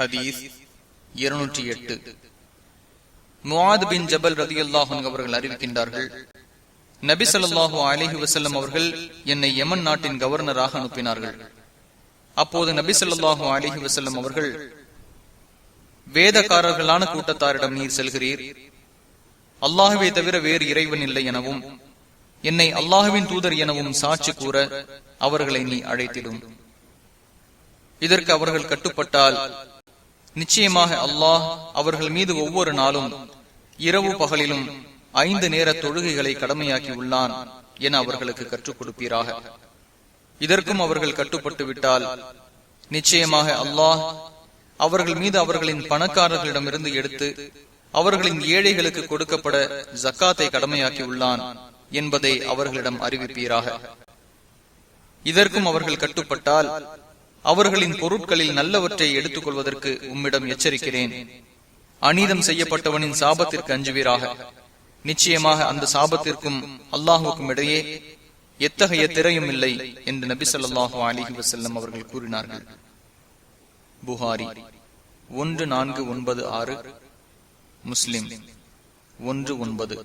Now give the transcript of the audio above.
ஹதீஸ் இருநூற்றி எட்டு முவாத் பின் ஜபல் ரதி அல்லாஹன் அவர்கள் அறிவிக்கின்றார்கள் நபி சொல்லாஹு அலிஹி வசல்லம் அவர்கள் என்னை யமன் நாட்டின் கவர்னராக அனுப்பினார்கள். அப்போது நபி சொல்லாஹு அலிஹி வசல்லம் அவர்கள் வேதக்காரர்களான கூட்டத்தாரிடம் நீர் செல்கிறீர். அல்லாஹுவே தவிர வேறு இறைவன் இல்லை எனவும் என்னை அல்லாஹுவின் தூதர் எனவும் சாட்சி கூற அவர்களை நீ அழைத்திடும். இதற்கு அவர்கள் கட்டுப்பட்டால் நிச்சயமாக அல்லாஹ் அவர்கள் மீது ஒவ்வொரு நாளும் இரவு பகலிலும் ஐந்து நேர தொழுகைகளை கடமையாக்கி உள்ளான் என அவர்களுக்கு கற்றுக் கொடுப்பீராக. இதற்கும் அவர்கள் கட்டுப்பட்டு விட்டால் நிச்சயமாக அல்லாஹ் அவர்கள் மீது அவர்களின் பணக்காரர்களிடமிருந்து எடுத்து அவர்களின் ஏழைகளுக்கு கொடுக்கப்பட ஜக்காத்தை கடமையாக்கி உள்ளான் என்பதை அவர்களிடம் அறிவிப்பீராக. இதற்கும் அவர்கள் கட்டுப்பட்டால் அவர்களின் பொருட்களில் நல்லவற்றை எடுத்துக் கொள்வதற்கு உம்மிடம் எச்சரிக்கிறேன். அநீதம் செய்யப்பட்டவனின் சாபத்திற்கு அஞ்சுவீராக. நிச்சயமாக அந்த சாபத்திற்கும் அல்லாஹுக்கும் இடையே எத்தகைய திரையும் இல்லை என்று நபி சொல்லாஹு அலிஹி வசல்லம் அவர்கள் கூறினார்கள். புகாரி ஒன்று நான்கு ஒன்பது ஆறு முஸ்லிம் ஒன்று ஒன்பது.